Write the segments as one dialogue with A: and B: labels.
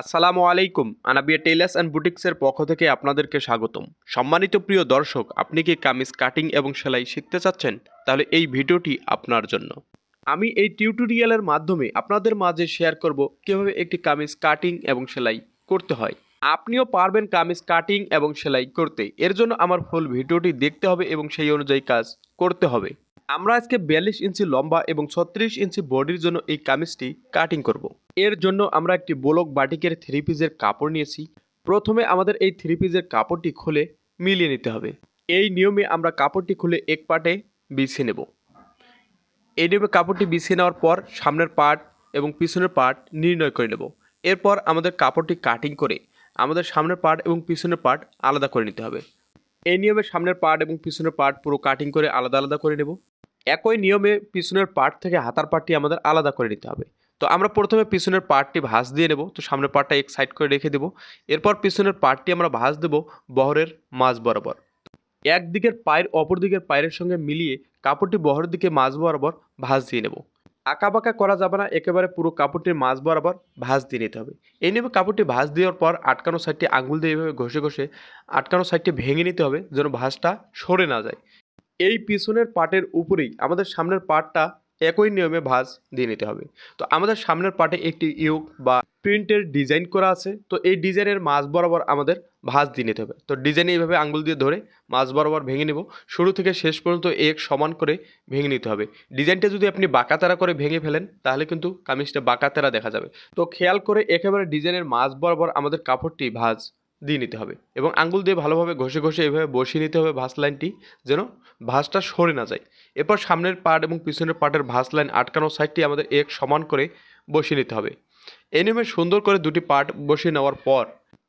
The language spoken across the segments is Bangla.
A: আসসালামু আলাইকুম, আনাবিয়া টেইলার্স অ্যান্ড বুটিক্সের পক্ষ থেকে আপনাদেরকে স্বাগতম। সম্মানিত প্রিয় দর্শক, আপনি কি কামিজ কাটিং এবং সেলাই শিখতে চাচ্ছেন? তাহলে এই ভিডিওটি আপনার জন্য। আমি এই টিউটোরিয়ালের মাধ্যমে আপনাদের মাঝে শেয়ার করব কীভাবে একটি কামিজ কাটিং এবং সেলাই করতে হয়। আপনিও পারবেন কামিজ কাটিং এবং সেলাই করতে। এর জন্য আমার ফুল ভিডিওটি দেখতে হবে এবং সেই অনুযায়ী কাজ করতে হবে। আমরা আজকে বিয়াল্লিশ ইঞ্চি লম্বা এবং ছত্রিশ ইঞ্চি বডির জন্য এই কামিজটি কাটিং করব। এর জন্য আমরা একটি বোলক বাটিকের থ্রি পিসের কাপড় নিয়েছি। প্রথমে আমাদের এই থ্রি পিসের কাপড়টি খুলে মিলিয়ে নিতে হবে। এই নিয়মে আমরা কাপড়টি খুলে এক পাটে বিছিয়ে নেব। এই নিয়মে কাপড়টি বিছিয়ে নেওয়ার পর সামনের পার্ট এবং পিছনের পার্ট নির্ণয় করে নেব। এরপর আমাদের কাপড়টি কাটিং করে আমাদের সামনের পার্ট এবং পিছনের পার্ট আলাদা করে নিতে হবে। এই নিয়মে সামনের পার্ট এবং পিছনের পার্ট পুরো কাটিং করে আলাদা আলাদা করে নেব। একই নিয়মে পিছনের পার্ট থেকে হাতার পার্টটি আমাদের আলাদা করে নিতে হবে। তো আমরা প্রথমে পিছনের পার্টটি ভাঁজ দিয়ে নেব। তো সামনের পার্টটা এক সাইড করে রেখে দেবো। এরপর পিছনের পার্টটি আমরা ভাঁজ দেব বহরের মাঝ বরাবর। একদিকের পায়ের অপর দিকের পায়ের সঙ্গে মিলিয়ে কাপড়টি বহরের দিকে মাঝ বরাবর ভাঁজ দিয়ে নেব। আঁকা বাঁকা করা যাবে না, একেবারে পুরো কাপড়টির মাঝ বরাবর ভাঁজ দিয়ে নিতে হবে। এই নিয়মে কাপড়টি ভাঁজ দেওয়ার পর আটকানো সাইডটি আঙুল দিয়ে এভাবে ঘষে ঘষে আটকানো সাইডটি ভেঙে নিতে হবে যেন ভাঁজটা সরে না যায়। এই পিছনের পাটের উপরেই আমাদের সামনের পাটটা একই নিয়মে ভাঁজ দিয়ে নিতে হবে। তো আমাদের সামনের পাটে একটি ইউক বা প্রিন্টের ডিজাইন করা আছে। তো এই ডিজাইনের মাঝ বরাবর আমাদের ভাঁজ দিয়ে নিতে হবে। তো ডিজাইন এইভাবে আঙ্গুল দিয়ে ধরে মাঝ বরাবর ভেঙে নেব। শুরু থেকে শেষ পর্যন্ত এক সমান করে ভেঙে নিতে হবে। ডিজাইনটা যদি আপনি বাঁকাতারা করে ভেঙে ফেলেন, তাহলে কিন্তু কামিজটা বাঁকাতারা দেখা যাবে। তো খেয়াল করে একেবারে ডিজাইনের মাঝ বরাবর আমাদের কাপড়টি ভাঁজ দিয়ে নিতে হবে এবং আঙ্গুল দিয়ে ভালোভাবে ঘষে ঘষে এভাবে বসিয়ে নিতে হবে ভাস লাইনটি যেন ভাঁজটা সরে না যায়। এরপর সামনের পার্ট এবং পিছনের পার্টের ভাস লাইন আটকানো সাইডটি আমাদের এক সমান করে বসিয়ে নিতে হবে। এনিমে সুন্দর করে দুটি পার্ট বসিয়ে নেওয়ার পর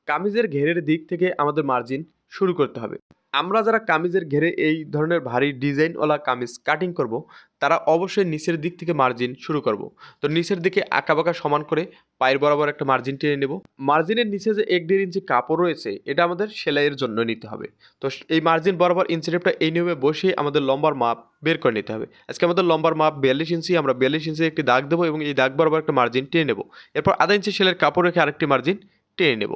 A: কামিজের ঘেরের দিক থেকে আমাদের মার্জিন শুরু করতে হবে। আমরা যারা কামিজের ঘেরে এই ধরনের ভারী ডিজাইনওয়ালা কামিজ কাটিং করব, তারা অবশ্যই নিচের দিক থেকে মার্জিন শুরু করব। তো নিচের দিকে আঁকাবাঁকা সমান করে পায়ের বরাবর একটা মার্জিন টেনে নেব। মার্জিনের নিচে যে এক দেড় ইঞ্চি কাপড় রয়েছে, এটা আমাদের সেলাইয়ের জন্য নিতে হবে। তো এই মার্জিন বরাবর ইঞ্চিটেপটা এই নিয়মে বসিয়ে আমাদের লম্বার মাপ বের করে নিতে হবে। আজকে আমাদের লম্বার মাপ বিয়াল্লিশ ইঞ্চি, আমরা বিয়াল্লিশ ইঞ্চি একটি দাগ দেবো এবং এই দাগ বরাবর একটা মার্জিন টেনে নেব। এরপর আধা ইঞ্চি সেলাইয়ের কাপড় রেখে আরেকটি মার্জিন টেনে নেব।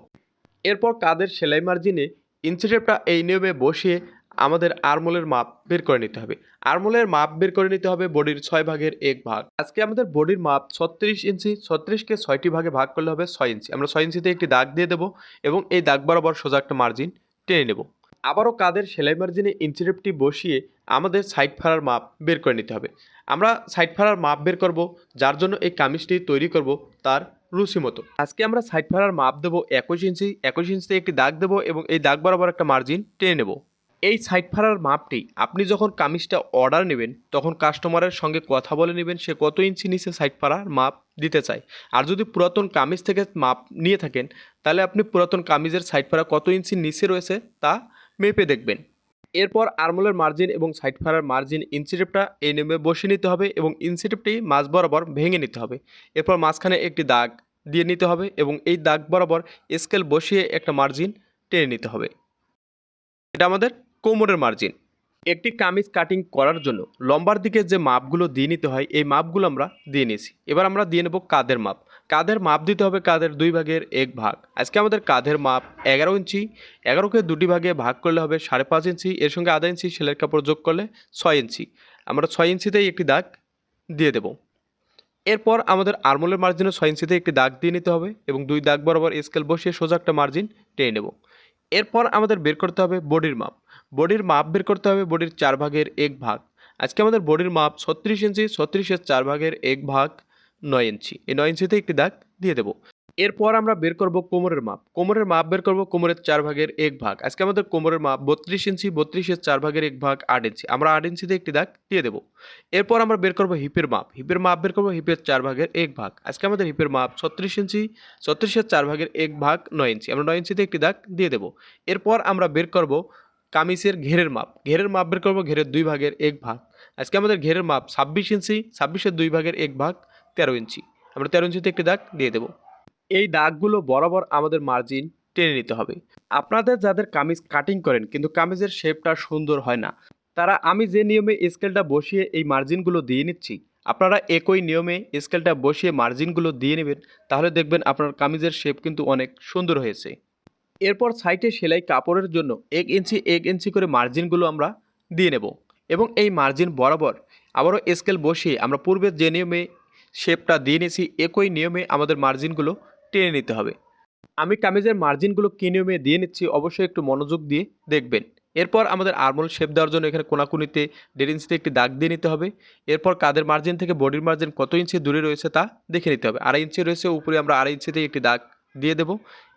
A: এরপর কাদের সেলাই মার্জিনে ইঞ্চি টেপটা এই নিয়মে বসিয়ে আমাদের আরমোলের মাপ বের করে নিতে হবে। আরমোলের মাপ বের করে নিতে হবে বডির ছয় ভাগের এক ভাগ। আজকে আমাদের বডির মাপ ছত্রিশ ইঞ্চি ছত্রিশকে ছয়টি ভাগে ভাগ করলে হবে ছয় ইঞ্চি। আমরা ছয় ইঞ্চিতে একটি দাগ দিয়ে দেবো এবং এই দাগ বরাবর সোজা একটা মার্জিন টেনে নেব। আবারও কাদের সেলাই মার্জিনে ইঞ্চি টেপটি বসিয়ে আমাদের সাইড ফাড়ার মাপ বের করে নিতে হবে। আমরা সাইড ফাড়ার মাপ বের করব, যার জন্য এই কামিজটি তৈরি করব তার রুচি মতো। আজকে আমরা সাইড ফাড়ার মাপ দেবো একুশ ইঞ্চি, একুশ ইঞ্চিতে একটি দাগ দেবো এবং এই দাগ বরাবর একটা মার্জিন টেনে নেব। এই সাইড ফাড়ার মাপটি আপনি যখন কামিজটা অর্ডার নেবেন, তখন কাস্টমারের সঙ্গে কথা বলে নেবেন সে কত ইঞ্চি নিচে সাইড ফাড়ার মাপ দিতে চায়। আর যদি পুরাতন কামিজ থেকে মাপ নিয়ে থাকেন, তাহলে আপনি পুরাতন কামিজের সাইড ফাড়া কত ইঞ্চি নিচে রয়েছে তা মেপে দেখবেন। এরপর আরমোলের মার্জিন এবং সাইড ফাড়ার মার্জিন ইঞ্চিটেপটা এই নেমে বসিয়ে নিতে হবে এবং ইঞ্চিটেপটি মাঝ বরাবর ভেঙে নিতে হবে। এরপর মাঝখানে একটি দাগ দিয়ে নিতে হবে এবং এই দাগ বরাবর স্কেল বসিয়ে একটা মার্জিন টেনে নিতে হবে। এটা আমাদের কোমরের মার্জিন একটি কামিজ কাটিং করার জন্য লম্বার দিকে যে মাপগুলো দিয়ে নিতে হয়, এই মাপগুলো আমরা দিয়ে নিয়েছি। এবার আমরা দিয়ে নেব কাদের মাপ। কাদের মাপ দিতে হবে কাঁধের দুই ভাগের এক ভাগ। আজকে আমাদের কাঁধের মাপ এগারো ইঞ্চি। এগারোকে দুটি ভাগে ভাগ করলে হবে সাড়ে পাঁচ ইঞ্চি। এর সঙ্গে আধা ইঞ্চি সেলের কাপড় যোগ করলে ছয় ইঞ্চি। আমরা ছয় ইঞ্চিতেই একটি দাগ দিয়ে দেব। এরপর আমাদের আরমোলের মার্জিনে ছয় ইঞ্চিতে একটি দাগ দিয়ে নিতে হবে এবং দুই দাগ বরাবর স্কেল বসিয়ে সোজা একটা মার্জিন টেনে নেব। এরপর আমাদের বের করতে হবে বডির মাপ। বডির মাপ বের করতে হবে বডির চার ভাগের এক ভাগ। আজকে আমাদের বডির মাপ ছত্রিশ ইঞ্চি, ছত্রিশের চার ভাগের এক ভাগ। নয় ইঞ্চি। এই নয় ইঞ্চিতে একটি দাগ দিয়ে দেবো। এরপর আমরা বের করব কোমরের মাপ। কোমরের মাপ বের করব কোমরের চার ভাগের এক ভাগ। আজকে আমাদের কোমরের মাপ বত্রিশ ইঞ্চি, বত্রিশের চার ভাগের এক ভাগ, আট ইঞ্চি। আমরা আট ইঞ্চিতে একটি দাগ দিয়ে দেবো। এরপর আমরা বের করব হিপের মাপ। হিপের মাপ বের করব হিপের চার ভাগের এক ভাগ। আজকে আমাদের হিপের মাপ ছত্রিশ ইঞ্চি, ছত্রিশের চার ভাগের এক ভাগ, নয় ইঞ্চি। আমরা নয় ইঞ্চিতে একটি দাগ দিয়ে দেবো। এরপর আমরা বের করব কামিজের ঘেরের মাপ। ঘেরের মাপ বের করব ঘেরের দুই ভাগের এক ভাগ। আজকে আমাদের ঘেরের মাপ ছাব্বিশ ইঞ্চি, ছাব্বিশের দুই ভাগের এক ভাগ তেরো ইঞ্চি। আমরা তেরো ইঞ্চিতে একটি দাগ দিয়ে দেবো। এই দাগগুলো বরাবর আমাদের মার্জিন টেনে নিতে হবে। আপনাদের যাদের কামিজ কাটিং করেন, কিন্তু কামিজের শেপটা সুন্দর হয় না, তারা আমি যে নিয়মে স্কেলটা বসিয়ে এই মার্জিনগুলো দিয়ে নিচ্ছি, আপনারা একই নিয়মে স্কেলটা বসিয়ে মার্জিনগুলো দিয়ে নেবেন, তাহলে দেখবেন আপনার কামিজের শেপ কিন্তু অনেক সুন্দর হয়েছে। এরপর সাইটে সেলাই কাপড়ের জন্য এক ইঞ্চি এক ইঞ্চি করে মার্জিনগুলো আমরা দিয়ে নেব। এবং এই মার্জিন বরাবর আবারও স্কেল বসিয়ে আমরা পূর্বের যে নিয়মে শেপটা দিয়ে নিয়েছি, একই নিয়মে আমাদের মার্জিনগুলো টেনে নিতে হবে। আমি কামিজের মার্জিনগুলো কী নিয়মে দিয়ে নিচ্ছি অবশ্যই একটু মনোযোগ দিয়ে দেখবেন। এরপর আমাদের আরমোল শেপ দেওয়ার জন্য এখানে কোনাকুনিতে দেড় ইঞ্চিতে একটি দাগ দিয়ে নিতে হবে। এরপর কাদের মার্জিন থেকে বডির মার্জিন কত ইঞ্চি দূরে রয়েছে তা দেখে নিতে হবে। আড়াই ইঞ্চি রয়েছে, উপরে আমরা আড়াই ইঞ্চিতে একটি দাগ দিয়ে দেব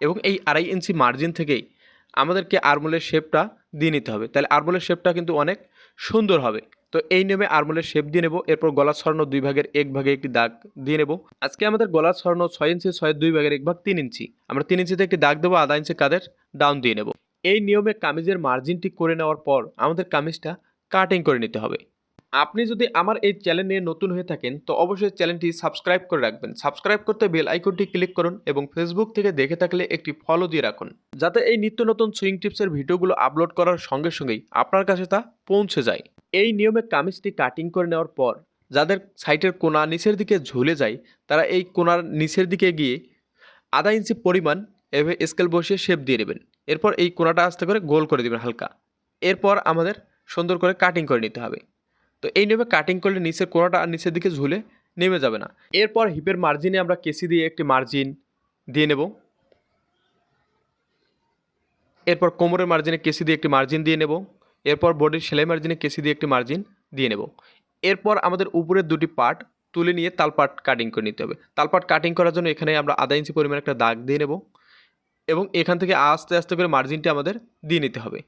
A: এবং এই আড়াই ইঞ্চি মার্জিন থেকেই আমাদেরকে আরমোলের শেপটা দিয়ে নিতে হবে। তাহলে আরমোলের শেপটা কিন্তু অনেক সুন্দর হবে। তো এই নিয়মে আরমোলের শেপ দিয়ে নেব, এরপর গলার স্বর্ণ দুই ভাগের এক ভাগে একটি দাগ দিয়ে নেব। আজকে আমাদের গলার স্বর্ণ ছয় ইঞ্চি, ছয় দুই ভাগের এক ভাগ তিন ইঞ্চি। আমরা তিন ইঞ্চিতে একটি দাগ দেবো, আধা ইঞ্চি কাদের ডাউন দিয়ে নেব। এই নিয়মে কামিজের মার্জিনটি করে নেওয়ার পর আমাদের কামিজটা কাটিং করে নিতে হবে। আপনি যদি আমার এই চ্যানেল নিয়ে নতুন হয়ে থাকেন, তো অবশ্যই চ্যানেলটি সাবস্ক্রাইব করে রাখবেন। সাবস্ক্রাইব করতে বেল আইকনটি ক্লিক করুন এবং ফেসবুক থেকে দেখে থাকলে একটি ফলো দিয়ে রাখুন। যাতে এই নিত্য নতুন সুইং টিপসের ভিডিওগুলো আপলোড করার সঙ্গে সঙ্গেই আপনার কাছে তা পৌঁছে যায়। এই নিয়মে কামিজটি কাটিং করে নেওয়ার পর যাদের সাইটের কোনা নিচের দিকে ঝুলে যায়, তারা এই কোনার নিচের দিকে গিয়ে আধা ইঞ্চি পরিমাণ এভাবে স্কেল বসিয়ে শেপ দিয়ে দেবেন এরপর এই কোনাটা আস্তে করে গোল করে দেবেন হালকা। এরপর আমাদের সুন্দর করে কাটিং করে নিতে হবে। তো এই নিয়মে কাটিং করলে নিচের কোনাটা আর নিচের দিকে ঝুলে নেমে যাবে না। এরপর হিপের মার্জিনে আমরা কেসি দিয়ে একটি মার্জিন দিয়ে নেব। এরপর কোমরের মার্জিনে কেসি দিয়ে একটি মার্জিন দিয়ে নেব। এরপর বডির সেলাই মার্জিনে কেসি দিয়ে একটি মার্জিন দিয়ে নেব। এরপর আমাদের উপরের দুটি পার্ট তুলে নিয়ে তালপাট কাটিং করে নিতে হবে। তালপাট কাটিং করার জন্য এখানে আমরা আধা ইঞ্চি পরিমাণ একটা দাগ দিয়ে নেব এবং এখান থেকে আস্তে আস্তে করে মার্জিনটি আমাদের দিয়ে নিতে হবে।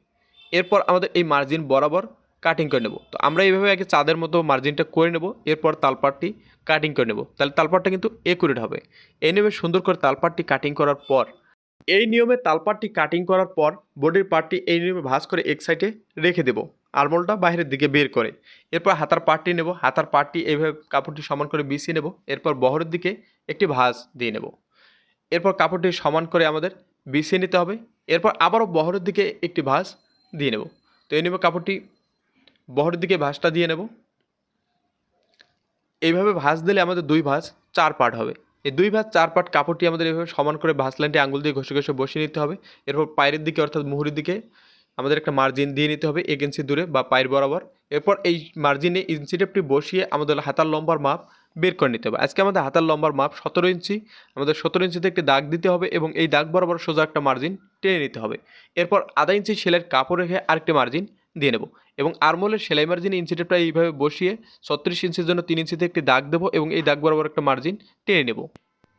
A: এরপর আমাদের এই মার্জিন বরাবর কাটিং করে নেব। তো আমরা এইভাবে আগে চাঁদের মতো মার্জিনটা করে নেব, এরপর তালপাটটি কাটিং করে নেব। তাহলে তালপাটটা কিন্তু একুরেট হবে। নিয়মে সুন্দর করে তালপাটটি কাটিং করার পর এই নিয়মে তালপাটটি কাটিং করার পর বডির পার্টটি এই নিয়মে ভাঁজ করে এক সাইডে রেখে দেব। আরমোলটা বাইরের দিকে বের করে। এরপর হাতার পার্টটি নেব। হাতার পার্টটি এইভাবে কাপড়টি সমান করে বিছিয়ে নেব। এরপর বহরের দিকে একটি ভাঁজ দিয়ে নেব। এরপর কাপড়টি সমান করে আমাদের বিছিয়ে নিতে হবে। এরপর আবারও বহরের দিকে একটি ভাঁজ দিয়ে নেব। তো এই নেব কাপড়টি বহরের দিকে ভাঁজটা দিয়ে নেব। এইভাবে ভাঁজ দিলে আমাদের দুই ভাঁজ চার পার্ট হবে। এই দুই ভাঁজ চার পাট কাপড়টি আমাদের এইভাবে সমান করে ভাঁজ লাইনটি আঙুল দিয়ে ঘষে ঘষে বসিয়ে নিতে হবে। এরপর পায়ের দিকে অর্থাৎ মুহুরির দিকে আমাদের একটা মার্জিন দিয়ে নিতে হবে এক ইঞ্চি দূরে বা পায়ের বরাবর। এরপর এই মার্জিনে ইঞ্চি টেপটি বসিয়ে আমাদের হাতার লম্বার মাপ বের করে নিতে হবে। আজকে আমাদের হাতার লম্বার মাপ সতেরো ইঞ্চি আমাদের সতেরো ইঞ্চিতে একটি দাগ দিতে হবে এবং এই দাগ বরাবর সোজা একটা মার্জিন টেনে নিতে হবে। এরপর আধা ইঞ্চি সেলাইয়ের কাপড় রেখে আরেকটি মার্জিন দিয়ে নেব। এবং আরমোলের সেলাই মার্জিন ইঞ্চি টেপটা এইভাবে বসিয়ে ছত্রিশ ইঞ্চির জন্য তিন ইঞ্চিতে একটি দাগ দেবো এবং এই দাগ বরাবর একটা মার্জিন টেনে নেব।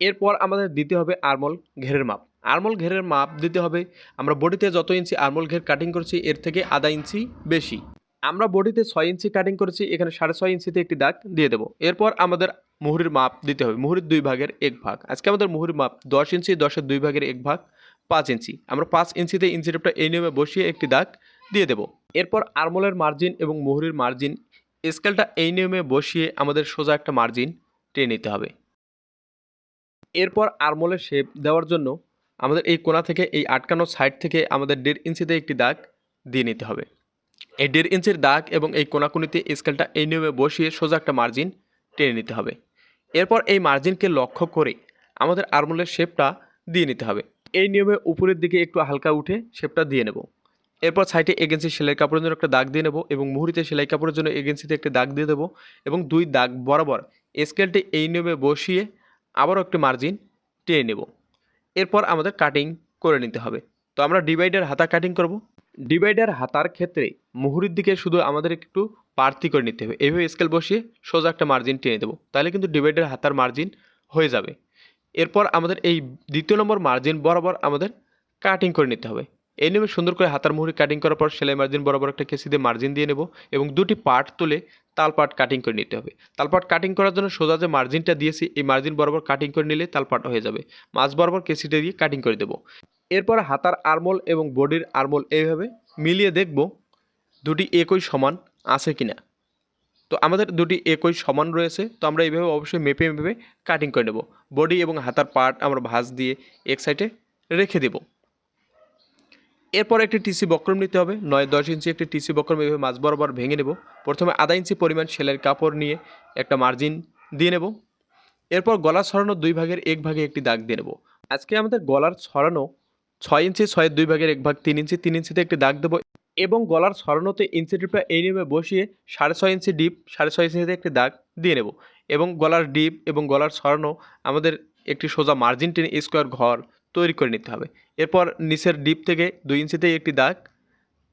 A: এরপর আমাদের দিতে হবে আরমোল ঘেরের মাপ। আরমোল ঘেরের মাপ দিতে হবে, আমরা বডিতে যত ইঞ্চি আরমোল ঘের কাটিং করছি, এর থেকে আধা ইঞ্চি বেশি। আমরা বডিতে ছয় ইঞ্চি কাটিং করেছি, এখানে সাড়ে ছয় ইঞ্চিতে একটি দাগ দিয়ে দেবো। এরপর আমাদের মুহুরির মাপ দিতে হবে, মুহুরির দুই ভাগের এক ভাগ। আজকে আমাদের মুহুরির মাপ দশ ইঞ্চি দশের দুই ভাগের এক ভাগ পাঁচ ইঞ্চি আমরা পাঁচ ইঞ্চিতে ইঞ্চি টেপটা এই নিয়মে বসিয়ে একটি দাগ দিয়ে দেবো। এরপর আরমোলের মার্জিন এবং মুহুরির মার্জিন স্কেলটা এই নিয়মে বসিয়ে আমাদের সোজা একটা মার্জিন টেনে নিতে হবে। এরপর আরমোলের শেপ দেওয়ার জন্য আমাদের এই কোনা থেকে, এই আটকানো সাইড থেকে আমাদের দেড় ইঞ্চিতে একটি দাগ দিয়ে নিতে হবে। এই দেড় ইঞ্চির দাগ এবং এই কোনাকুনিতে স্কেলটা এই নিয়মে বসিয়ে সোজা একটা মার্জিন টেনে নিতে হবে। এরপর এই মার্জিনকে লক্ষ্য করে আমাদের আরমোলের শেপটা দিয়ে নিতে হবে। এই নিয়মে উপরের দিকে একটু হালকা উঠে শেপটা দিয়ে নেব। এরপর সাইডে এগেন্সি সেলাই কাপড়ের জন্য একটা দাগ দিয়ে নেব এবং মুহুরিতে সেলাই কাপড়ের জন্য এগেন্সিতে একটা দাগ দিয়ে দেবো এবং দুই দাগ বরাবর স্কেলটি এই নিয়মে বসিয়ে আবারও একটি মার্জিন টেনে নেব। এরপর আমাদের কাটিং করে নিতে হবে। তো আমরা ডিভাইডার হাতা কাটিং করব। ডিভাইডার হাতার ক্ষেত্রে মুহুরির দিকে শুধু আমাদের একটু বাড়তি করে নিতে হবে। এইভাবে স্কেল বসিয়ে সোজা একটা মার্জিন টেনে দেবো। তাহলে কিন্তু ডিভাইডার হাতার মার্জিন হয়ে যাবে। এরপর আমাদের এই দ্বিতীয় নম্বর মার্জিন বরাবর আমাদের কাটিং করে নিতে হবে। এই নিয়মে সুন্দর করে হাতার মুহুরি কাটিং করার পর সেলাই মার্জিন বরাবর একটা কেসি দিয়ে মার্জিন দিয়ে নেব এবং দুটি পার্ট তুলে তালপাট কাটিং করে নিতে হবে। তালপাট কাটিং করার জন্য সোজা যে মার্জিনটা দিয়েছি, এই মার্জিন বরাবর কাটিং করে নিলে তালপাট হয়ে যাবে। মাছ বরাবর কেসিটা দিয়ে কাটিং করে দেবো। এরপর হাতার আরমোল এবং বডির আরমোল এইভাবে মিলিয়ে দেখব দুটি একই সমান আছে কি না তো আমাদের দুটি একই সমান রয়েছে, তো আমরা এইভাবে অবশ্যই মেপে মেপে কাটিং করে নেব। বডি এবং হাতার পার্ট আমরা ভাঁজ দিয়ে এক সাইডে রেখে দেব। এরপর একটি টিসি বক্রম নিতে হবে। নয়, দশ ইঞ্চি একটি টিসি বক্রম এভাবে মাছ বরাবর ভেঙে নেব। প্রথমে আধা ইঞ্চি পরিমাণ সেলের কাপড় নিয়ে একটা মার্জিন দিয়ে নেব। এরপর গলা ছড়ানো দুই ভাগের এক ভাগে একটি দাগ দিয়ে নেব। আজকে আমাদের গলার ছড়ানো ছয় ইঞ্চি, ছয়ের দুই ভাগের এক ভাগ, তিন ইঞ্চি, তিন ইঞ্চিতে একটি দাগ দেবো এবং গলার ছড়ানোতে ইঞ্চি ডিপটা এই নিয়মে বসিয়ে সাড়ে ছয় ইঞ্চি ডিপ, সাড়ে ছয় ইঞ্চিতে একটি দাগ দিয়ে নেব এবং গলার ডিপ এবং গলার ছড়ানো আমাদের একটি সোজা মার্জিন টেনে স্কোয়ার ঘর তৈরি করে নিতে হবে। এরপর নিচের ডিপ থেকে দুই ইঞ্চিতে একটি দাগ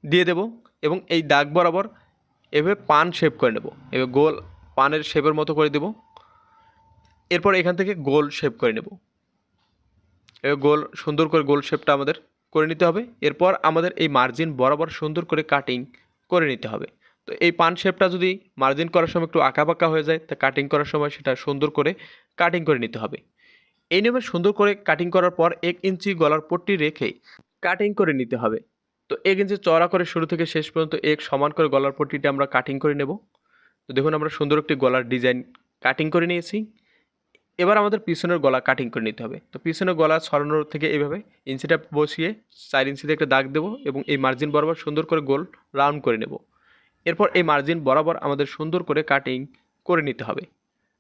A: দিয়ে দেব এবং এই দাগ বরাবর এভাবে পান শেপ করে নেব। এভাবে গোল পানের শেপের মতো করে দেব। এরপর এখান থেকে গোল শেপ করে নেব। এবার গোল, সুন্দর করে গোল শেপটা আমাদের করে নিতে হবে। এরপর আমাদের এই মার্জিন বরাবর সুন্দর করে কাটিং করে নিতে হবে। তো এই পান শেপটা যদি মার্জিন করার সময় একটু আঁকাবাঁকা হয়ে যায়, তা কাটিং করার সময় সেটা সুন্দর করে কাটিং করে নিতে হবে। এই নিয়মে সুন্দর করে কাটিং করার পর এক ইঞ্চি গলার পট্টি রেখে কাটিং করে নিতে হবে। তো এক ইঞ্চি চড়া করে শুরু থেকে শেষ পর্যন্ত এক সমান করে গলার পট্টিটা আমরা কাটিং করে নেব। তো দেখুন আমরা সুন্দর একটি গলার ডিজাইন কাটিং করে নিয়েছি। এবার আমাদের পিছনের গলা কাটিং করে নিতে হবে। তো পিছনের গলা সরানোর থেকে এভাবে ইঞ্চিটা বসিয়ে চার ইঞ্চিতে একটা দাগ দেবো এবং এই মার্জিন বরাবর সুন্দর করে গোল রাউন্ড করে নেব। এরপর এই মার্জিন বরাবর আমাদের সুন্দর করে কাটিং করে নিতে হবে।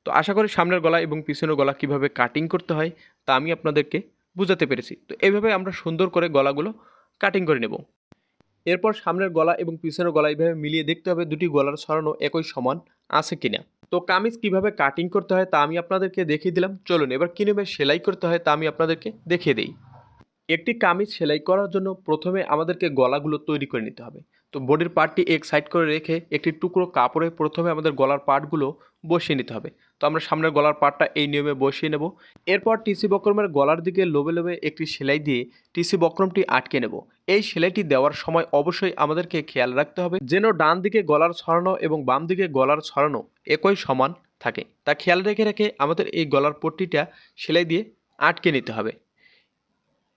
A: তো আশা করি সামনের গলা এবং পিছনের গলা কীভাবে কাটিং করতে হয় তা আমি আপনাদেরকে বুঝাতে পেরেছি। তো এইভাবে আমরা সুন্দর করে গলাগুলো কাটিং করে নেব। এরপর সামনের গলা এবং পিছনের গলা এইভাবে মিলিয়ে দেখতে হবে দুটি গলার ছড়ানো একই সমান আছে কিনা। তো কামিজ কীভাবে কাটিং করতে হয় তা আমি আপনাদেরকে দেখিয়ে দিলাম। চলুন এবার কীভাবে সেলাই করতে হয় তা আমি আপনাদেরকে দেখিয়ে দিই। একটি কামিজ সেলাই করার জন্য প্রথমে আমাদেরকে গলাগুলো তৈরি করে নিতে হবে। তো বডির পার্টটি এক সাইড করে রেখে একটি টুকরো কাপড়ে প্রথমে আমাদের গলার পার্টগুলো বসিয়ে নিতে হবে। তো আমরা সামনের গলার পার্টটা এই নিয়মে বসিয়ে নেব। এরপর টিসি বক্রমের গলার দিকে লোবে লোবে একটি সেলাই দিয়ে টিসি বক্রমটি আটকে নেব। এই সেলাইটি দেওয়ার সময় অবশ্যই আমাদেরকে খেয়াল রাখতে হবে যেন ডান দিকে গলার ছড়ানো এবং বাম দিকে গলার ছড়ানো একই সমান থাকে। তা খেয়াল রেখে রেখে আমাদের এই গলার পট্টিটা সেলাই দিয়ে আটকে নিতে হবে।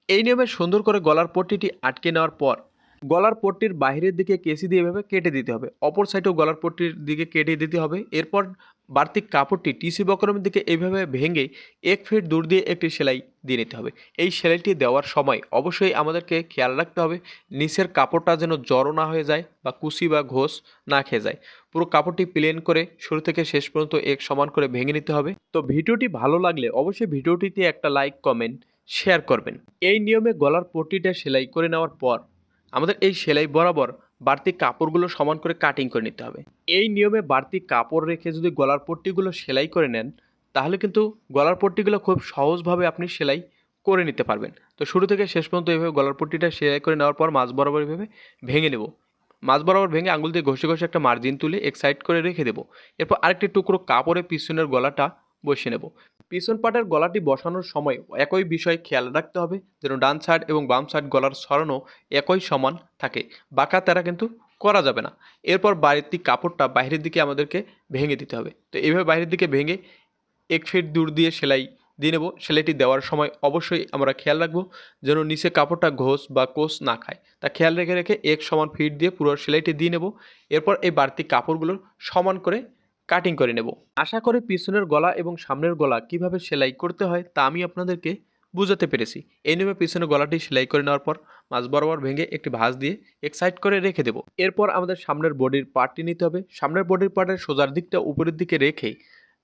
A: এই নিয়মে সুন্দর করে গলার পট্টিটি আটকে নেওয়ার পর গলার পট্টির বাইরের দিকে কেসি দিয়ে এভাবে কেটে দিতে হবে। অপর সাইডেও গলার পট্টির দিকে কেটে দিতে হবে। এরপর বাড়তি কাপড়টি টিসি বক্রমের দিকে এইভাবে ভেঙে এক ফিট দূর দিয়ে একটি সেলাই দিয়ে নিতে হবে। এই সেলাইটি দেওয়ার সময় অবশ্যই আমাদেরকে খেয়াল রাখতে হবে, নিচের কাপড়টা যেন জড়ো না হয়ে যায় বা কুচি বা ঘোষ না খেয়ে যায়। পুরো কাপড়টি প্লেন করে শুরু থেকে শেষ পর্যন্ত এক সমান করে ভেঙে নিতে হবে। তো ভিডিওটি ভালো লাগলে অবশ্যই ভিডিওটিতে একটা লাইক কমেন্ট শেয়ার করবেন। এই নিয়মে গলার পট্টিটা সেলাই করে নেওয়ার পর আমাদের এই সেলাই বরাবর বাড়তি কাপড়গুলো সমান করে কাটিং করে নিতে হবে। এই নিয়মে বাড়তি কাপড় রেখে যদি গলার পট্টিগুলো সেলাই করে নেন, তাহলে কিন্তু গলার পট্টিগুলো খুব সহজভাবে আপনি সেলাই করে নিতে পারবেন। তো শুরু থেকে শেষ পর্যন্ত এইভাবে গলার পট্টিটা সেলাই করে নেওয়ার পর মাছ বরাবর এভাবে ভেঙে নেব। মাছ বরাবর ভেঙে আঙুল দিয়ে ঘষে ঘষে একটা মার্জিন তুলে এক সাইড করে রেখে দেবো। এরপর আরেকটি টুকরো কাপড়ে পিছনের গলাটা বসিয়ে নেব। পিছন পাটের গলাটি বসানোর সময় একই বিষয় খেয়াল রাখতে হবে যেন ডান সাইড এবং বাম সাইড গলার সরানো একই সমান থাকে। বাঁকা তারা কিন্তু করা যাবে না। এরপর বাড়ির কাপড়টা বাইরের দিকে আমাদেরকে ভেঙে দিতে হবে। তো এইভাবে বাইরের দিকে ভেঙে এক ফিট দূর দিয়ে সেলাই দিয়ে নেব। সেলাইটি দেওয়ার সময় অবশ্যই আমরা খেয়াল রাখব যেন নিচে কাপড়টা ঘোষ বা কোষ না খায়। তা খেয়াল রেখে রেখে এক সমান ফিট দিয়ে পুরো সেলাইটি দিয়ে নেব। এরপর এই বাড়তি কাপড়গুলো সমান করে কাটিং করে নেব। আশা করি পিছনের গলা এবং সামনের গলা কীভাবে সেলাই করতে হয় তা আমি আপনাদেরকে বুঝাতে পেরেছি। এই নিয়মে পিছনের গলাটি সেলাই করে নেওয়ার পর মাছ বরাবর ভেঙে একটি ভাঁজ দিয়ে এক সাইড করে রেখে দেবো। এরপর আমাদের সামনের বডির পার্টটি নিতে হবে। সামনের বডির পার্টের সোজার দিকটা উপরের দিকে রেখে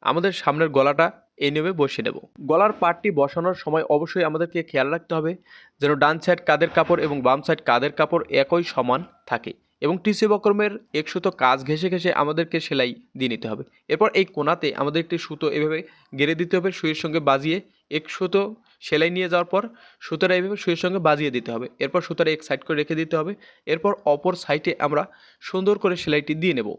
A: আমাদের সামনের গলাটা এই নিয়মে বসিয়ে নেব গলার পার্টটি বসানোর সময় অবশ্যই আমাদেরকে খেয়াল রাখতে হবে যেন ডান সাইড কাদের কাপড় এবং বাম সাইড কাদের কাপড় একই সমান থাকে। এবং টিসি বক্রমের এক সুতো কাজ ঘেঁষে ঘেঁষে আমাদেরকে সেলাই দিয়ে নিতে হবে। এরপর এই কোনাতে আমাদের একটি সুতো এভাবে গেড়ে দিতে হবে, সুইয়ের সঙ্গে বাজিয়ে এক সুতো সেলাই নিয়ে যাওয়ার পর সুতোটা এইভাবে সুইয়ের সঙ্গে বাজিয়ে দিতে হবে। এরপর সুতোটা এক সাইড করে রেখে দিতে হবে। এরপর অপর সাইডে আমরা সুন্দর করে সেলাইটি দিয়ে নেব।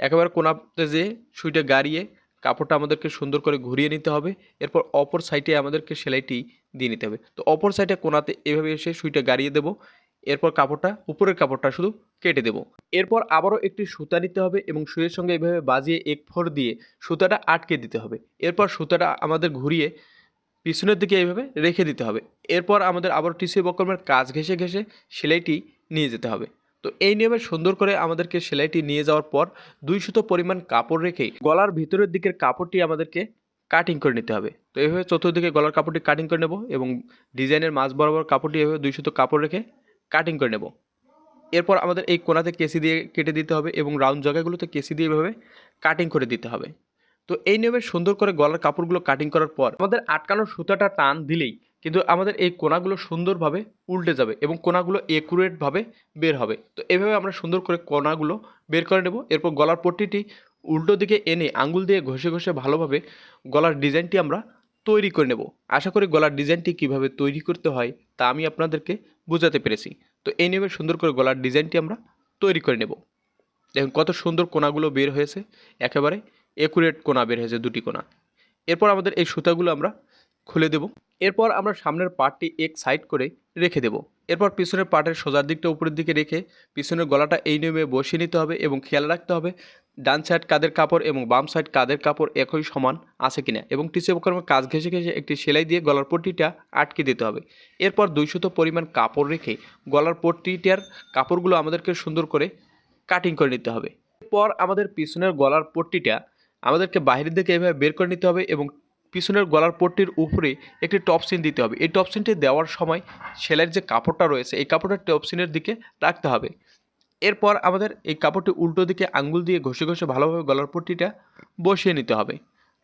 A: একেবারে কোনাতে যে সুইটা গাড়িয়ে কাপড়টা আমাদেরকে সুন্দর করে ঘুরিয়ে নিতে হবে। এরপর অপর সাইডে আমাদেরকে সেলাইটি দিয়ে নিতে হবে। তো অপর সাইডে কোনাতে এভাবে এসে সুইটা গাড়িয়ে দেবো। এরপর কাপড়টা, উপরের কাপড়টা শুধু কেটে দেব। এরপর আবারও একটি সুতা নিতে হবে এবং সুয়ের সঙ্গে এভাবে বাজিয়ে এক ফোর দিয়ে সুতাটা আটকে দিতে হবে। এরপর সুতাটা আমাদের ঘুরিয়ে পিছনের দিকে এইভাবে রেখে দিতে হবে। এরপর আমাদের আবার টিসি বক্রমের কাজ ঘেঁষে ঘেঁষে সেলাইটি নিয়ে যেতে হবে। তো এই নিয়মে সুন্দর করে আমাদেরকে সেলাইটি নিয়ে যাওয়ার পর দুই সুতো পরিমাণ কাপড় রেখে গলার ভিতরের দিকের কাপড়টি আমাদেরকে কাটিং করে নিতে হবে। তো এইভাবে চতুর্দিকে গলার কাপড়টি কাটিং করে নেব এবং ডিজাইনের মাঝ বরাবর কাপড়টি এভাবে দুই সুতো কাপড় রেখে কাটিং করে নেব। এরপর আমাদের এই কোনাতে কেসি দিয়ে কেটে দিতে হবে এবং রাউন্ড জায়গাগুলোতে কেসি দিয়ে এভাবে কাটিং করে দিতে হবে। তো এই নিয়মে সুন্দর করে গলার কাপড়গুলো কাটিং করার পর আমাদের আটকানোর সুতাটা টান দিলেই কিন্তু আমাদের এই কোনাগুলো সুন্দরভাবে উল্টে যাবে এবং কোনাগুলো একুরেটভাবে বের হবে। তো এভাবে আমরা সুন্দর করে কোনাগুলো বের করে নেব। এরপর গলার পট্টিটি উল্টো দিকে এনে আঙ্গুল দিয়ে ঘষে ঘষে ভালোভাবে গলার ডিজাইনটি আমরা তৈরি করে নেব। আশা করি গলার ডিজাইনটি কীভাবে তৈরি করতে হয় তা আমি আপনাদেরকে বোঝাতে পেরেছি। তো এই নিয়মে সুন্দর করে গলার ডিজাইনটি আমরা তৈরি করে নেব। দেখুন কত সুন্দর কোনাগুলো বের হয়েছে। একেবারে একুরেট কোনা বের হয়েছে দুটি কোনা। এরপর আমাদের এই সুতাগুলো আমরা খুলে দেব। এরপর আমরা সামনের পার্টটি এক সাইড করে রেখে দেব। এরপর পিছনের পার্টের সোজার দিকটা উপরের দিকে রেখে পিছনের গলাটা এই নিয়মে বসিয়ে নিতে হবে এবং খেয়াল রাখতে হবে ডান সাইড কাদের কাপড় এবং বাম সাইড কাদের কাপড় একই সমান আছে কিনা? এবং টিসু কর্মে কাজ ঘেঁষে ঘেঁষে একটি সেলাই দিয়ে গলার পট্টিটা আটকে দিতে হবে। এরপর দুইশত পরিমাণ কাপড় রেখে গলার পট্টিটার কাপড়গুলো আমাদেরকে সুন্দর করে কাটিং করে নিতে হবে। এরপর আমাদের পিছনের গলার পট্টিটা আমাদেরকে বাইরের দিকে এভাবে বের করে নিতে হবে এবং পিছনের গলার পট্টির উপরে একটি টপসিন দিতে হবে। এই টপসিনটি দেওয়ার সময় সেলাইয়ের যে কাপড়টা রয়েছে, এই কাপড়টা টপসিনের দিকে রাখতে হবে। এরপর আমাদের এই কাপড়টি উল্টো দিকে আঙ্গুল দিয়ে ঘষে ঘষে ভালোভাবে গলার পট্টিটা বসিয়ে নিতে হবে।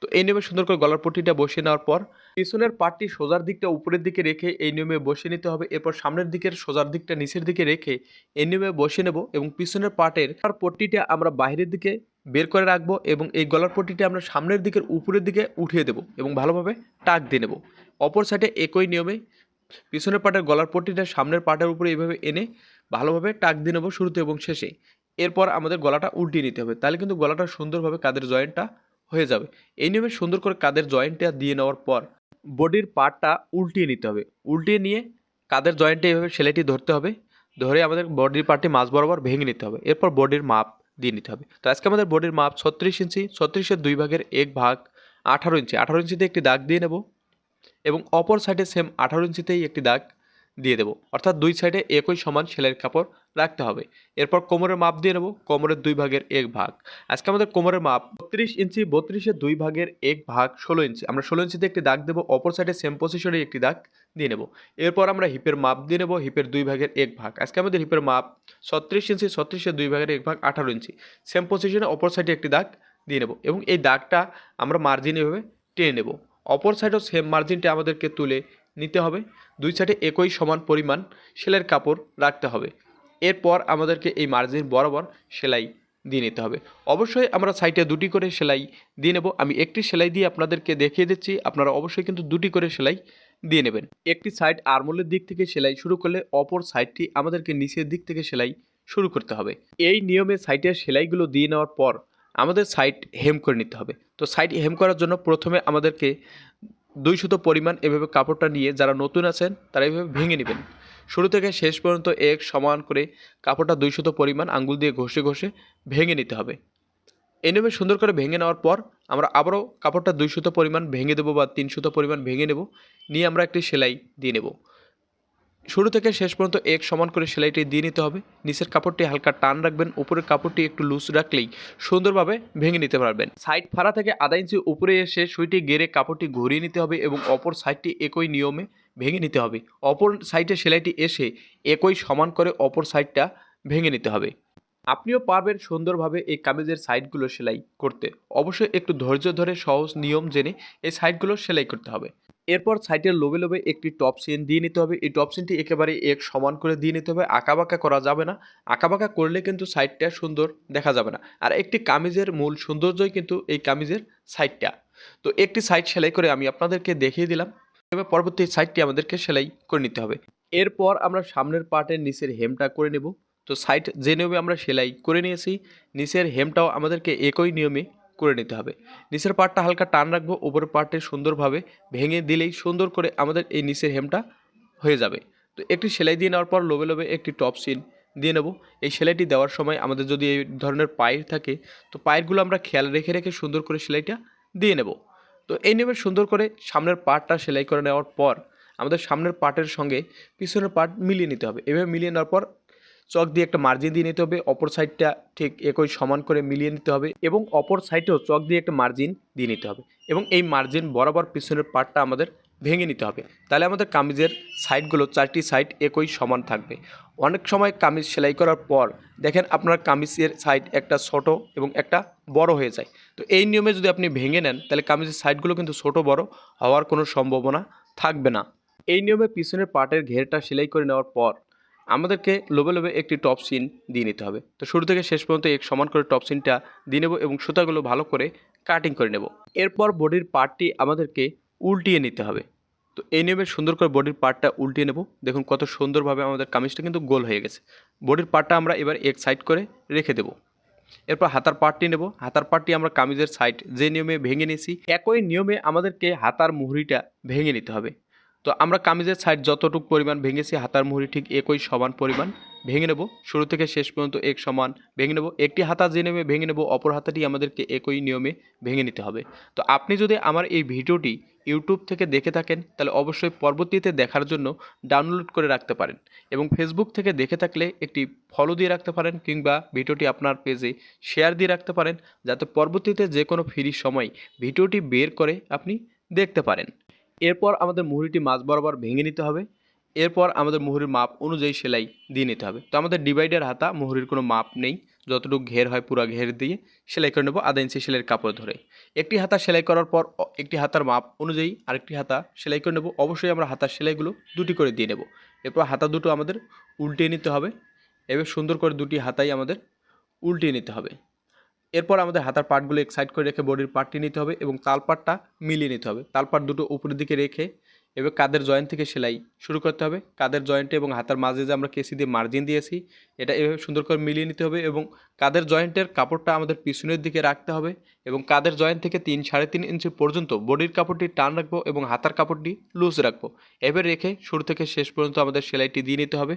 A: তো এই নিয়মে সুন্দর করে গলার পট্টিটা বসিয়ে নেওয়ার পর পিছনের পাটটি সোজার দিকটা উপরের দিকে রেখে এই নিয়মে বসিয়ে নিতে হবে। এরপর সামনের দিকের সোজার দিকটা নিচের দিকে রেখে এই নিয়মে বসিয়ে নেব এবং পিছনের পাটের পট্টিটা আমরা বাইরের দিকে বের করে রাখব এবং এই গলার পট্টিটা আমরা সামনের দিকের উপরের দিকে উঠিয়ে দেব এবং ভালোভাবে টাক দিয়ে নেব। অপর সাইডে একই নিয়মে পিছনের পাটের গলার পট্টিটা সামনের পাটের উপরে এইভাবে এনে ভালোভাবে টাক দিয়ে নেব শুরুতে এবং শেষে। এরপর আমাদের গলাটা উল্টিয়ে নিতে হবে। তাহলে কিন্তু গলাটা সুন্দরভাবে কাদের জয়েন্টটা হয়ে যাবে। এই নিয়মে সুন্দর করে কাদের জয়েন্টটা দিয়ে নেওয়ার পর বডির পার্টটা উল্টিয়ে নিতে হবে। উল্টিয়ে নিয়ে কাদের জয়েন্টে এভাবে সেলাইটি ধরতে হবে। ধরে আমাদের বডির পার্টটি মাছ বরাবর ভেঙে নিতে হবে। এরপর বডির মাপ দিয়ে নিতে হবে। তো আজকে আমাদের বডির মাপ ছত্রিশ ইঞ্চি। ছত্রিশের দুই ভাগের এক ভাগ আঠারো ইঞ্চি। আঠারো ইঞ্চিতে একটি দাগ দিয়ে নেব এবং অপর সাইডে সেম আঠারো ইঞ্চিতেই একটি দাগ দিয়ে দেবো। অর্থাৎ দুই সাইডে একই সমান সেলাইয়ের কাপড় রাখতে হবে। এরপর কোমরের মাপ দিয়ে নেব, কোমরের দুই ভাগের এক ভাগ। আজকে আমাদের কোমরের মাপ বত্রিশ ইঞ্চি বত্রিশের দুই ভাগের এক ভাগ, ষোলো ইঞ্চি। আমরা ষোলো ইঞ্চিতে একটি দাগ দেবো, অপর সাইডে সেম পজিশনে একটি দাগ দিয়ে নেব। এরপর আমরা হিপের মাপ দিয়ে নেব হিপের দুই ভাগের এক ভাগ। আজকে আমাদের হিপের মাপ ছত্রিশ ইঞ্চি ছত্রিশের দুই ভাগের এক ভাগ, আঠারো ইঞ্চি। সেম পজিশনে অপর সাইডে একটি দাগ দিয়ে নেব এবং এই দাগটা আমরা মার্জিন এভাবে টেনে নেব। অপর সাইডেও সেম মার্জিনটা আমাদেরকে তুলে নিতে হবে। দুই সাইডে একই সমান পরিমাণ সেলাইয়ের কাপড় রাখতে হবে। এরপর আমাদেরকে এই মার্জিন বরাবর সেলাই দিয়ে নিতে হবে। অবশ্যই আমরা সাইডে দুটি করে সেলাই দিয়ে নেব। আমি একটি সেলাই দিয়ে আপনাদেরকে দেখিয়ে দিচ্ছি। আপনারা অবশ্যই কিন্তু দুটি করে সেলাই দিয়ে নেবেন। একটি সাইড আরমোলের দিক থেকে সেলাই শুরু করলে অপর সাইডটি আমাদেরকে নিচের দিক থেকে সেলাই শুরু করতে হবে। এই নিয়মে সাইডের সেলাইগুলো দিয়ে নেওয়ার পর আমাদের সাইড হেম করে নিতে হবে। তো সাইড হেম করার জন্য প্রথমে আমাদেরকে দুই সুতো পরিমাণ এভাবে কাপড়টা নিয়ে যারা নতুন আছেন, তারা এভাবে ভেঙে নেবেন। শুরু থেকে শেষ পর্যন্ত এক সমান করে কাপড়টা দুই সুতো পরিমাণ আঙ্গুল দিয়ে ঘষে ঘষে ভেঙে নিতে হবে। নিয়মে সুন্দর করে ভেঙে নেওয়ার পর আমরা আবারও কাপড়টা দুই সুতো পরিমাণ ভেঙে দেবো বা তিন সুতো পরিমাণ ভেঙে নেব। নিয়ে আমরা একটি সেলাই দিয়ে নেব। শুরু থেকে শেষ পর্যন্ত এক সমান করে সেলাইটি দিয়ে নিতে হবে। নিচের কাপড়টি হালকা টান রাখবেন, উপরের কাপড়টি একটু লুজ রাখলেই সুন্দরভাবে ভেঙে নিতে পারবেন। সাইড ফাড়া থেকে আধা ইঞ্চি উপরে এসে সুইটি গেড়ে কাপড়টি ঘুরিয়ে নিতে হবে এবং অপর সাইডটি একই নিয়মে ভেঙে নিতে হবে। অপর সাইডে সেলাইটি এসে একই সমান করে অপর সাইডটা ভেঙে নিতে হবে। আপনিও পারবেন সুন্দরভাবে এই কামিজের সাইডগুলো সেলাই করতে। অবশ্যই একটু ধৈর্য ধরে সহজ নিয়ম জেনে এই সাইডগুলো সেলাই করতে হবে। এরপর সাইটের লোবে লোবে একটি টপ সিন দিয়ে নিতে হবে। এই টপ সিনটি একেবারে এক সমান করে দিয়ে নিতে হবে। আঁকাবাঁকা করা যাবে না। আঁকাবাঁকা করলে কিন্তু সাইডটা সুন্দর দেখা যাবে না। আর একটি কামিজের মূল সৌন্দর্যই কিন্তু এই কামিজের সাইডটা তো একটি সাইড সেলাই করে আমি আপনাদেরকে দেখিয়ে দিলাম। এবার পরবর্তী সাইডটি আমাদেরকে সেলাই করে নিতে হবে। এরপর আমরা সামনের পার্টের নিচের হেমটা করে নেব। তো সাইড যে নিয়মে আমরা সেলাই করে নিয়েছি, নিচের হেমটাও আমাদেরকে একই নিয়মে করে নিতে হবে। নিচের পার্টটা হালকা টান রাখব, উপরের পার্টে সুন্দরভাবে ভেঙে দিলেই সুন্দর করে আমাদের এই নিচের হেমটা হয়ে যাবে। তো একটি সেলাই দিয়ে নেওয়ার পর লোবে লোবে একটি টপ সিন দিয়ে নেব। এই সেলাইটি দেওয়ার সময় আমাদের যদি এই ধরনের পায়ের থাকে, তো পায়েরগুলো আমরা খেয়াল রেখে রেখে সুন্দর করে সেলাইটা দিয়ে নেব। তো এই নিয়মে সুন্দর করে সামনের পার্টটা সেলাই করে নেওয়ার পর আমাদের সামনের পার্টের সঙ্গে পিছনের পার্ট মিলিয়ে নিতে হবে। এভাবে মিলিয়ে নেওয়ার পর চক দিয়ে একটা মার্জিন দিয়ে নিতে হবে, অপর সাইডটা ঠিক একই সমান করে মিলিয়ে নিতে হবে এবং অপর সাইডেও চক দিয়ে একটা মার্জিন দিয়ে নিতে হবে এবং এই মার্জিন বরাবর পিছনের পার্টটা আমাদের ভেঙে নিতে হবে। তাহলে আমাদের কামিজের সাইডগুলো চারটি সাইড একই সমান থাকবে। অনেক সময় কামিজ সেলাই করার পর দেখেন আপনার কামিজের সাইড একটা ছোট এবং একটা বড় হয়ে যায়। তো এই নিয়মে যদি আপনি ভেঙে নেন, তাহলে কামিজের সাইডগুলো কিন্তু ছোট বড় হওয়ার কোনো সম্ভাবনা থাকবে না। এই নিয়মে পিছনের পার্টের ঘেরটা সেলাই করে নেওয়ার পর আমাদেরকে লোবে লোবে একটি টপ সিন দিয়ে নিতে হবে। তো শুরু থেকে শেষ পর্যন্ত এক সমান করে টপ সিনটা দিয়ে নেব এবং সুতাগুলো ভালো করে কাটিং করে নেব। এরপর বডির পার্টটি আমাদেরকে উল্টিয়ে নিতে হবে। তো এই নিয়মে সুন্দর করে বডির পার্টটা উল্টিয়ে নেব। দেখুন কত সুন্দরভাবে আমাদের কামিজটা কিন্তু গোল হয়ে গেছে। বডির পার্টটা আমরা এবার এক সাইড করে রেখে দেব। এরপর হাতার পার্টটি নেব। হাতার পার্টটি আমরা কামিজের সাইড যে নিয়মে ভেঙে নিয়েছি, একই নিয়মে আমাদেরকে হাতার মুহুরিটা ভেঙে নিতে হবে। তো আমরা কামিজের সাইড যতটুকু পরিমাণ ভেঙেছি, হাতার মুহুরি ঠিক একই সমান পরিমাণ ভেঙে নেব। শুরু থেকে শেষ পর্যন্ত এক সমান ভেঙে নেব। একটি হাতা যে নিয়মে ভেঙে নেব, অপর হাতাটি আমাদেরকে একই নিয়মে ভেঙে নিতে হবে। তো আপনি যদি আমার এই ভিডিওটি ইউটিউব থেকে দেখে থাকেন, তাহলে অবশ্যই পরবর্তীতে দেখার জন্য ডাউনলোড করে রাখতে পারেন এবং ফেসবুক থেকে দেখে থাকলে একটি ফলো দিয়ে রাখতে পারেন কিংবা ভিডিওটি আপনার পেজে শেয়ার দিয়ে রাখতে পারেন, যাতে পরবর্তীতে যে কোনো ফ্রি সময় ভিডিওটি বের করে আপনি দেখতে পারেন। এরপর আমাদের মুহুরিটি মাছ বরাবর ভেঙে নিতে হবে। এরপর আমাদের মুহুরির মাপ অনুযায়ী সেলাই দিয়ে নিতে হবে। তো আমাদের ডিভাইডার হাতা মুহুরির কোনো মাপ নেই। যতটুকু ঘের হয় পুরো ঘের দিয়ে সেলাই করে নেব আধা ইঞ্চি সেলাইয়ের কাপড় ধরে। একটি হাতা সেলাই করার পর একটি হাতার মাপ অনুযায়ী আরেকটি হাতা সেলাই করে নেব। অবশ্যই আমরা হাতার সেলাইগুলো দুটি করে দিয়ে নেব। এরপর হাতা দুটো আমাদের উল্টিয়ে নিতে হবে। এবার সুন্দর করে দুটি হাতাই আমাদের উল্টিয়ে নিতে হবে। এরপর আমাদের হাতার পার্টগুলো এক সাইড করে রেখে বডির পার্টটি নিতে হবে এবং তালপাটটা মিলিয়ে নিতে হবে। তালপাট দুটো উপরের দিকে রেখে এবার কাদের জয়েন্ট থেকে সেলাই শুরু করতে হবে? কাদের জয়েন্টে এবং হাতার মাঝে যে আমরা কেসি দিয়ে মার্জিন দিয়েছি, এটা এভাবে সুন্দর করে মিলিয়ে নিতে হবে এবং কাদের জয়েন্টের কাপড়টা আমাদের পিছনের দিকে রাখতে হবে এবং কাদের জয়েন্ট থেকে তিন সাড়ে তিন ইঞ্চি পর্যন্ত বডির কাপড়টি টান রাখব এবং হাতার কাপড়টি লুজ রাখব। এবার রেখে শুরু থেকে শেষ পর্যন্ত আমাদের সেলাইটি দিয়ে নিতে হবে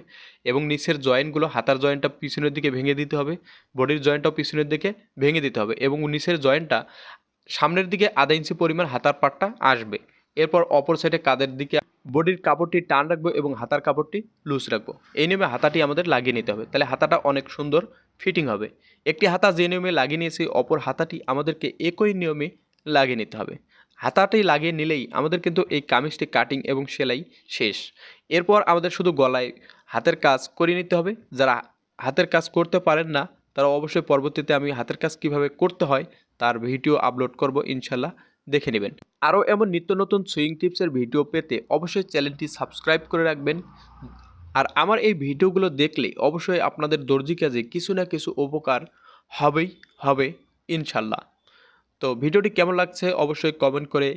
A: এবং নিচের জয়েন্টগুলো হাতার জয়েন্টটা পিছনের দিকে ভেঙে দিতে হবে, বডির জয়েন্টটাও পিছনের দিকে ভেঙে দিতে হবে এবং নিচের জয়েন্টটা সামনের দিকে আধা ইঞ্চি পরিমাণ হাতার পাটটা আসবে। এরপর অপর সাইডে কাদের দিকে বডির কাপড়টি টান রাখব এবং হাতার কাপড়টি লুজ রাখব। এই নিয়মে হাতাটি আমাদের লাগিয়ে নিতে হবে। তাহলে হাতাটা অনেক সুন্দর ফিটিং হবে। একটি হাতা যে নিয়মে লাগিয়ে নিয়েছি, অপর হাতাটি আমাদেরকে একই নিয়মে লাগিয়ে নিতে হবে। হাতাটি লাগিয়ে নিলেই আমাদের কিন্তু এই কামিজটি কাটিং এবং সেলাই শেষ। এরপর আমাদের শুধু গলায় হাতের কাজ করে নিতে হবে। যারা হাতের কাজ করতে পারেন না, তারা অবশ্যই পরবর্তীতে আমি হাতের কাজ কীভাবে করতে হয়, তার ভিডিও আপলোড করব ইনশাল্লাহ। দেখে নেবেন। আরও এমন নিত্য নতুন সুইং টিপসের ভিডিও পেতে অবশ্যই চ্যানেলটি সাবস্ক্রাইব করে রাখবেন। আর আমার এই ভিডিওগুলো দেখলে অবশ্যই আপনাদের দর্জি কাজে কিছু না কিছু উপকার হবেই, হবে ইনশাল্লাহ। তো ভিডিওটি কেমন লাগছে অবশ্যই কমেন্ট করে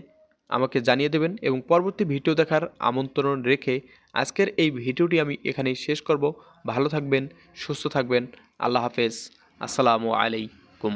A: আমাকে জানিয়ে দেবেন এবং পরবর্তী ভিডিও দেখার আমন্ত্রণ রেখে আজকের এই ভিডিওটি আমি এখানেই শেষ করব। ভালো থাকবেন, সুস্থ থাকবেন, আল্লাহ হাফেজ। আসসালামু আলাইকুম।